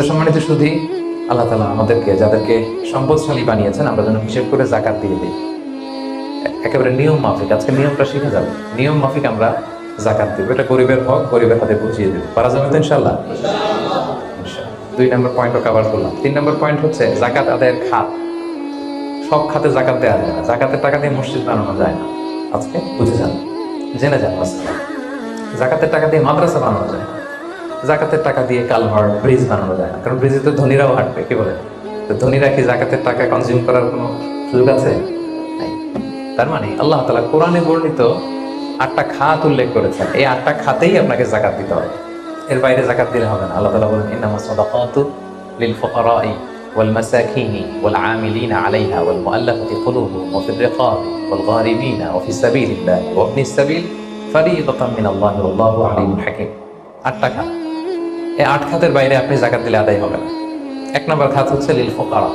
সম্মানিত শুধু আল্লাহ তালা আমাদেরকে, যাদেরকে সম্পদশালী বানিয়েছেন, আমরা যেন হিসেব করে জাকাত দিয়ে দিই। একেবারে নিয়ম মাফিক, আজকে নিয়মটা শিখে যাবে। নিয়ম মাফিক আমরা জাকাত দিব। এটা গরিবের হক, গরিবের হাতে বুঝিয়ে দেবো। পারা যাবে তো ইনশাল্লাহ দুই নম্বর পয়েন্টও কভার করলাম। তিন নম্বর পয়েন্ট হচ্ছে জাকাত আদায়ের খাত। সব খাতে জাকাত দেওয়া যায় না। জাকাতের টাকা দিয়ে মসজিদ বানানো যায় না। আজকে বুঝে যান। জেনে যান জাকাতের টাকা দিয়ে মাদ্রাসা বানানো যায় না। জাকাতের টাকা দিয়ে কালভার ব্রিজ বানানো যায় না কারণ ব্রিজে তো ধনীরাও হাঁটবে কি বলে তো ধনীরা কি জাকাতের টাকা কনজিউম করার কোনো সুযোগ আছে নাই। তার মানে আল্লাহ তালা কোরআনে বর্ণিত আটটা খাত উল্লেখ করেছেন এই আটটা খাতেই আপনাকে জাকাত দিতে হবে এর বাইরে জাকাত দিলে হবে না আল্লাহ তালা বলেন ইন্নামা সাদাকাতু লিল ফুকারাই والمساكين والعاملين عليها والمؤلفة قلوبهم وفي الرقاب والغارمين وفي سبيل الله وابن السبيل فريضة من الله والله عليم حكيم আটটা খাত এই আট খাতের বাইরে আপনি জাকাত দিলে আদায় হবে না। এক নম্বর খাত হচ্ছে লিল ফোকারা।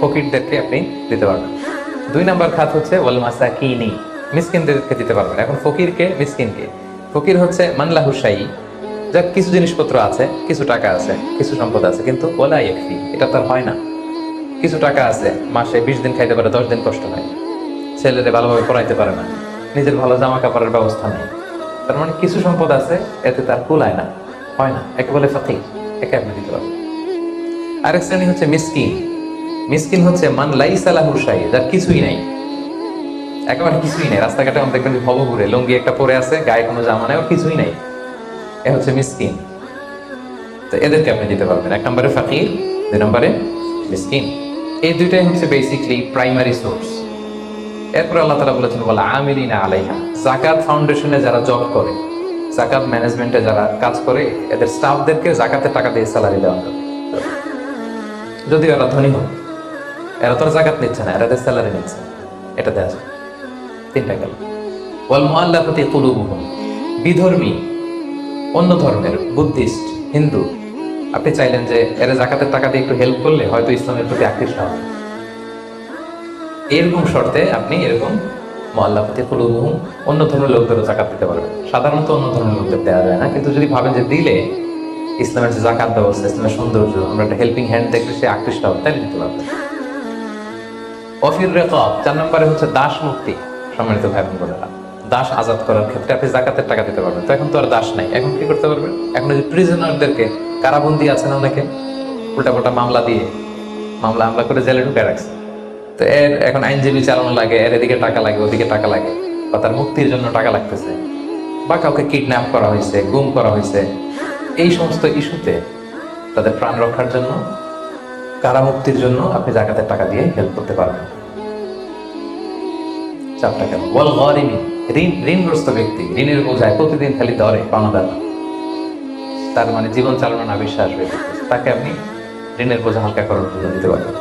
ফকিরদেরকে আপনি দিতে পারবেন। দুই নম্বর খাত হচ্ছে ওয়াল মাসাকিনি। মিসকিনদেরকে দিতে পারবেন। এখন ফকিরকে, মিসকিনকে। ফকির হচ্ছে মানলা হুসাই যার কিছু জিনিসপত্র আছে, কিছু টাকা আছে, কিছু সম্পদ আছে, কিন্তু ওলা একফি এটা তার হয় না। কিছু টাকা আছে, মাসে বিশ দিন খাইতে পারে, দশ দিন কষ্ট হয়। ছেলেদের ভালোভাবে পড়াইতে পারে না। নিজের ভালো জামা কাপড়ের ব্যবস্থা নেই। তার মানে কিছু সম্পদ আছে, এতে তার কুলায় না। হয় না একে বলে ফাঁকি একে আপনি দিতে পারবেন। আরেক শ্রেণি হচ্ছে মিসকিন। মিসকিন হচ্ছে মান লাই সালাহ হুসাই যার কিছুই নাই। একেবারে কিছুই নেই, রাস্তাঘাটে আমরা দেখবেন ভব ঘুরে লুঙ্গি একটা পরে আছে, গায়ে কোনো জামা নেই কিছুই নাই। এ হচ্ছে মিসকিন। তো এদেরকে আপনি দিতে পারবেন। এক নম্বরে ফাকির দুই নম্বরে মিসকিন। এই দুইটাই হচ্ছে বেসিকলি প্রাইমারি সোর্স এরপর আল্লাহ তালা বলেছেন বলে আমিলিনা আলাইহা। জাকাত ফাউন্ডেশনে যারা জব করে জাকাত ম্যানেজমেন্টে যারা কাজ করে, এদের স্টাফদেরকে জাকাতের টাকা দিয়ে স্যালারি দেওয়া হবে। যদিও এরা ধনী হোক এরা তো আর জাকাত নিচ্ছে না, এরা স্যালারি নিচ্ছে। এটা দেওয়া যায় তিনটা গেল। ওয়াল মুআল্লাফাতি কুলুবুহুম। বিধর্মী, অন্য ধর্মের বুদ্ধিস্ট, হিন্দু, আপনি চাইলেন যে এরা জাকাতের টাকা দিয়ে একটু হেল্প করলে হয়তো ইসলামের প্রতি আকৃষ্ট হবে এরকম শর্তে আপনি এরকম মোয়াল্লাপতি কুলুবুহুম অন্য ধর্মের লোকদেরও জাকাত দিতে পারবেন সাধারণত অন্য ধর্মের লোকদের দেওয়া যায় না, কিন্তু যদি ভাবেন যে দিলে ইসলামের যে জাকাত ব্যবস্থা, ইসলামের সৌন্দর্য, আমরা একটা হেল্পিং হ্যান্ড দেখলে সে আকৃষ্ট হবে তাই দিতে পারবেন অফির রেকব, চার নম্বরে হচ্ছে দাস মুক্তি, সম্মানিত ভাই দাস আজাদ করার ক্ষেত্রে আপনি জাকাতের টাকা দিতে পারবেন, তো এখন তো আর দাস নাই, এখন কি করতে পারবেন? এখন যে প্রিজনারদেরকে কারাবন্দি আছে না অনেকে? উল্টা পাল্টা মামলা দিয়ে মামলা হামলা করে জেলে ঢুকে রাখছে। তো এর এখন আইনজীবী চালানো লাগে, এর এদিকে টাকা লাগে, ওদিকে টাকা লাগে, বা তার মুক্তির জন্য টাকা লাগতেছে। বা কাউকে কিডন্যাপ করা হয়েছে, গুম করা হয়েছে। এই সমস্ত ইস্যুতে তাদের প্রাণ রক্ষার জন্য কারামুক্তির জন্য আপনি জাকাতের টাকা দিয়ে হেল্প করতে পারবেন। চারটা কেন? বল গরিমি ঋণ, ঋণগ্রস্ত ব্যক্তি, ঋণের বোঝায় প্রতিদিন খালি দরে পাওনা দানা তার মানে জীবন চালানো না, বিশ্বাস তাকে আপনি ঋণের বোঝা হালকা করার জন্য দিতে পারবেন।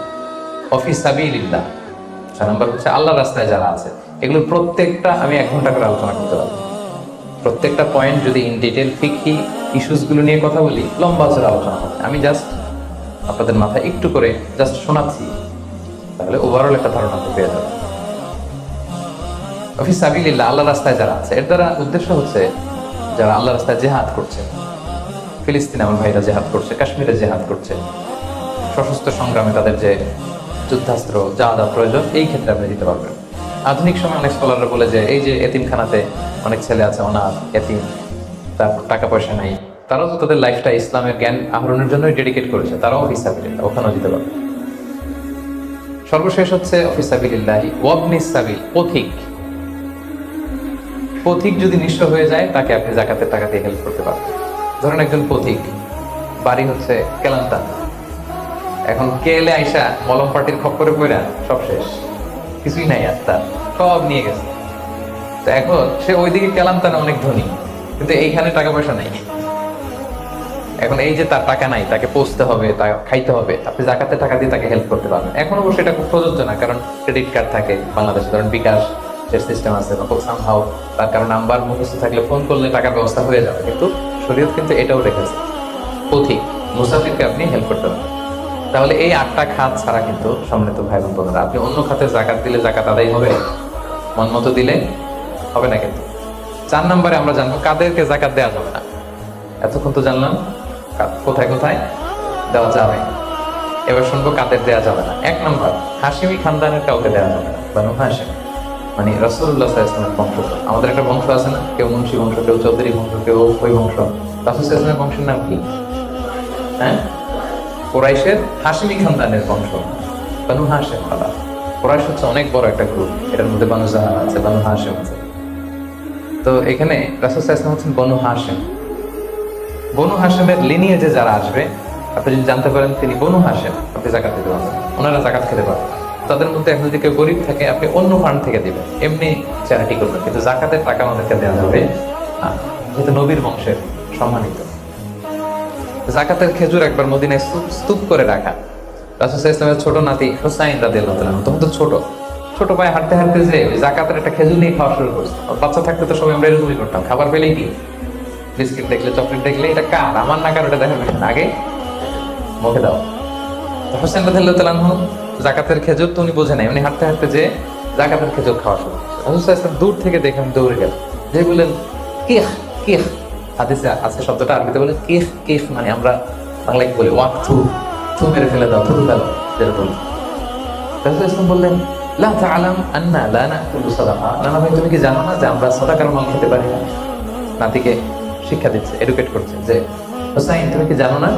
অফিস সাবিলিল্লাহ। চার নম্বর হচ্ছে আল্লাহ রাস্তায় যারা আছে, এগুলো প্রত্যেকটা আমি এক ঘণ্টা করে আলোচনা করতে পারব। প্রত্যেকটা পয়েন্ট যদি ইন ডিটেল ফিকি ইস্যুসগুলো নিয়ে কথা বলি, লম্বা জোর আলোচনা হবে। আমি জাস্ট আপনাদের মাথায় একটু করে জাস্ট শোনাচ্ছি। তাহলে ওভারঅল একটা ধারণা পেয়ে যাবে অফিস সাবিলিল্লাহ আল্লাহ রাস্তায় যারা আছে, এর দ্বারা উদ্দেশ্য হচ্ছে যারা আল্লাহ রাস্তায় জেহাদ করছে। ফিলিস্তিন আমার ভাইরা জেহাদ করছে, কাশ্মীরে জেহাদ করছে। সশস্ত্র সংগ্রামে তাদের যে যুদ্ধাস্ত্র, যা যা প্রয়োজন, এই ক্ষেত্রে আপনি দিতে পারবেন। আধুনিক সময় অনেক স্কলাররা বলে যে, এই যে এতিমখানাতে অনেক ছেলে আছে, অনাথ, এতিম তারপর টাকা পয়সা নাই। তারাও তো তাদের লাইফটা ইসলামের জ্ঞান আহরণের জন্যই ডেডিকেট করেছে, তারাও ফিসাবিল্লাহ ওখানেও দিতে পারবে। সর্বশেষ হচ্ছে অফিসাবিল্লাহি ওয়াবনিস সাবিল, পথিক। পথিক যদি নিঃস্ব হয়ে যায়, তাকে আপনি জাকাতের টাকা দিয়ে হেল্প করতে পারবেন। ধরেন একজন পথিক, বাড়ি হচ্ছে কেলান্তান। এখন কে এলে আইসা মলম পার্টির খপ্পরে পড়া সব শেষ। কিছুই নাই আর তার। সব নিয়ে গেছে। তো এখন সে ওইদিকে তার অনেক ধনী। কিন্তু এইখানে টাকা পয়সা নাই। এখন এই যে তার টাকা নাই, তাকে পৌঁছতে হবে, তা খাইতে হবে। আপনি জাকাতে টাকা দিয়ে তাকে হেল্প করতে পারবেন। এখন অবশ্যই এটা খুব প্রযোজ্য না, কারণ ক্রেডিট কার্ড থাকে, বাংলাদেশে ধরেন বিকাশ যে সিস্টেম আছে, বা সামহাও তার কারণ নাম্বার মুখস্থ থাকলে ফোন করলে টাকার ব্যবস্থা হয়ে যাবে। কিন্তু শরীয়ত কিন্তু এটাও রেখেছে। পথিক, মুসাফিরকে আপনি হেল্প করতে পারবেন তাহলে এই আটটা খাত ছাড়া কিন্তু সম্মানিত ভাই বোন বোনেরা, আপনি অন্য খাতে জাকাত দিলে জাকাত আদায় হবে? মন মতো দিলে হবে না কিন্তু। চার নম্বরে আমরা জানব কাদেরকে জাকাত দেওয়া যাবে না। এতক্ষণ তো জানলাম কোথায় কোথায় দেওয়া যাবে। এবার শুনব কাদের দেওয়া যাবে না। এক নম্বর হাসিমি খানদানের কাউকে দেওয়া যাবে না। বানু হাসিম মানে রসুল্লাহ ইসলামের বংশ। আমাদের একটা বংশ আছে না? কেউ মুন্সি বংশ, কেউ চৌধুরী বংশ, কেউ ওই বংশ। রাসুল ইসলামের বংশের নাম কি? হ্যাঁ? কোরাইশের হাসিমি খানদানের বংশ, বানু হাসেম আলা কোরাইশ হচ্ছে অনেক বড় একটা গ্রুপ এটার মধ্যে বানু জাহা আছে, বানু হাসেম আছে। তো এখানে রাসুল ইসলাম হচ্ছেন বনু হাসেম বনু হাসেমের লিনিয়েজে যারা আসবে, আপনি যদি জানতে পারেন, তিনি বনু হাসেম আপনি জাকাত দিতে পারবেন, ওনারা জাকাত খেতে পারবেন তাদের মধ্যে এখন যদি কেউ গরিব থাকে, আপনি অন্য ফান্ড থেকে দেবেন। এমনি চ্যারিটি করবেন, কিন্তু জাকাতের টাকা আমাদেরকে দেওয়া যাবে যেহেতু নবীর বংশের সম্মানিত। জাকাতের খেজুর একবার মদিনায় স্তূপ- করে রাখা। রাসুল ইসলামের ছোট নাতি হোসাইন রাদি আল্লাহ তখন তো ছোট। ছোট পায়ে হাঁটতে হাঁটতে যে জাকাতের একটা খেজুর নিয়ে খাওয়া শুরু করছে। বাচ্চা থাকতে তো সবাই আমরা এরকমই করতাম। খাবার পেলেই কি? বিস্কিট দেখলে, চকলেট দেখলে, এটা কার? আমার না কার ওটা দেখা। আগে মুখে দাও। তো হোসেন আনহু জাকাতের খেজুর তো উনি বোঝে নাই। উনি হাঁটতে হাঁটতে যে জাকাতের খেজুর খাওয়া শুরু করছে। রাসূল ওয়াসাল্লাম দূর থেকে দেখে আমি দৌড়ে গেল যে বললেন, কিহ কিহ হাদিসে শব্দটা আরবিতে বলে মানে আমরা বাংলায় বলি? ওয়াক, থু থু মেরে ফেলে দাও, থু ফেলো ইসলাম বললেন, লা তাআলাম আন্না লা নাকুলু সাদাকা। নানা ভাই, তুমি কি জানো না যে আমরা সাদাকার মাল খেতে পারি না? নাতিকে শিক্ষা দিচ্ছে এডুকেট করছে যে, হোসাইন, তুমি কি জানো না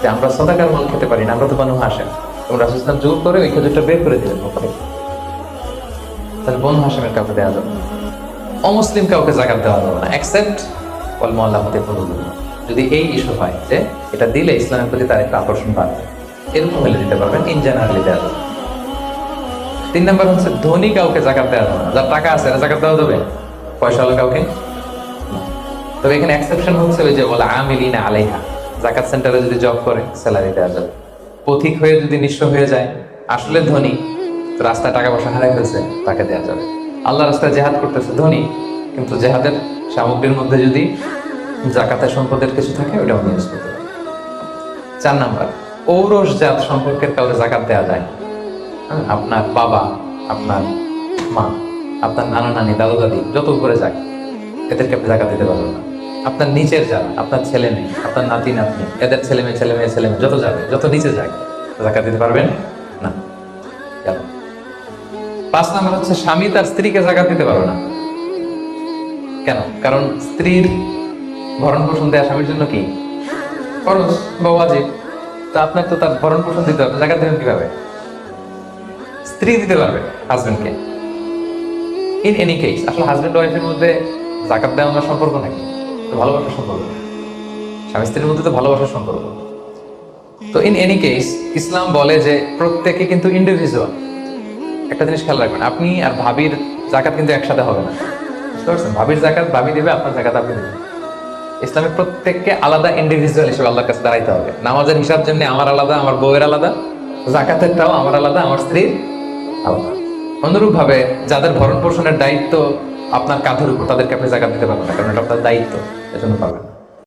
যে আমরা সদাকার মাল খেতে পারি না? আমরা তো বানু হাসেম এবং রাসুল ইসলাম জোর করে ওই খেজুরটা বের করে দিলেন তাহলে বনু হাসেমের কাউকে দেওয়া যাবে অমুসলিম কাউকে জাকাত দেওয়া যাবে না। অ্যাকসেপ্ট ওয়াল মহল্লা হতে যদি এই ইস্যু হয় যে এটা দিলে ইসলামের প্রতি তার একটা আকর্ষণ বাড়বে, এরকম হলে দিতে পারবেন ইন জেনারেলি দেওয়া যাবে তিন নম্বর হচ্ছে ধনী কাউকে জাকাত দেওয়া যাবে না। যার টাকা আছে জাকাত দেওয়া যাবে? পয়সা হলো কাউকে? তবে এখানে এক্সেপশন হচ্ছে ওই যে বলে আমিলিনা আলাইহা। জাকাত সেন্টারে যদি জব করে স্যালারি দেওয়া যাবে। পথিক হয়ে যদি নিঃস্ব হয়ে যায়, আসলে ধনী, রাস্তায় টাকা পয়সা হারাই ফেলছে, তাকে দেওয়া যাবে। আল্লাহ রাস্তায় জেহাদ করতেছে ধনী, কিন্তু জেহাদের সামগ্রীর মধ্যে যদি জাকাতের সম্পদের কিছু থাকে ওটা উনি ইউজ করতে চার নাম্বার ঔরস জাত সম্পর্কের কাউকে জাকাত দেওয়া যায় হ্যাঁ, আপনার বাবা আপনার মা আপনার নানা নানি দাদু দাদি যত উপরে যাক এদেরকে আপনি জাকাত দিতে পারবেন না। আপনার নিচের যান আপনার ছেলে মেয়ে আপনার নাতি নাতনি এদের ছেলে মেয়ে ছেলে মেয়ে ছেলে মেয়ে যত যাবে যত নিচে যাক জাকাত দিতে পারবেন না। পাঁচ নাম্বার হচ্ছে স্বামী তার স্ত্রীকে জাকাত দিতে পারবে না। কেন? কারণ স্ত্রীর ভরণ পোষণ দেওয়া স্বামীর জন্য কি? খরচ বা ওয়াজিব? তা আপনার তো তার ভরণ পোষণ দিতে হবে, জাকাত দেবেন কীভাবে? স্ত্রী দিতে পারবে হাজবেন্ডকে ইন এনি কেস আসলে হাজবেন্ড ওয়াইফের মধ্যে জাকাত দেওয়া আমার সম্পর্ক নাকি? তো ভালোবাসার সম্পর্ক। স্বামী স্ত্রীর মধ্যে তো ভালোবাসার সম্পর্ক। তো ইন এনি কেস ইসলাম বলে যে প্রত্যেকে কিন্তু ইন্ডিভিজুয়াল একটা জিনিস খেয়াল রাখবেন, আপনি আর ভাবির জাকাত কিন্তু একসাথে হবে না। ভাবির জাকাত, ভাবি দিবে, আপনার জাকাত আপনি দেবেন। ইসলামে প্রত্যেককে আলাদা ইন্ডিভিজুয়াল হিসেবে আল্লাহর কাছে দাঁড়াইতে হবে। নামাজের হিসাব যেমনি আমার আলাদা, আমার বউয়ের আলাদা, জাকাতেরটাও আমার আলাদা, আমার স্ত্রীর আলাদা। অনুরূপ ভাবে যাদের ভরণ পোষণের দায়িত্ব আপনার কাঁধের উপর, তাদেরকে আপনি জাকাত দিতে পারবেন না, কারণ এটা আপনার দায়িত্ব, এজন্য পাবেন।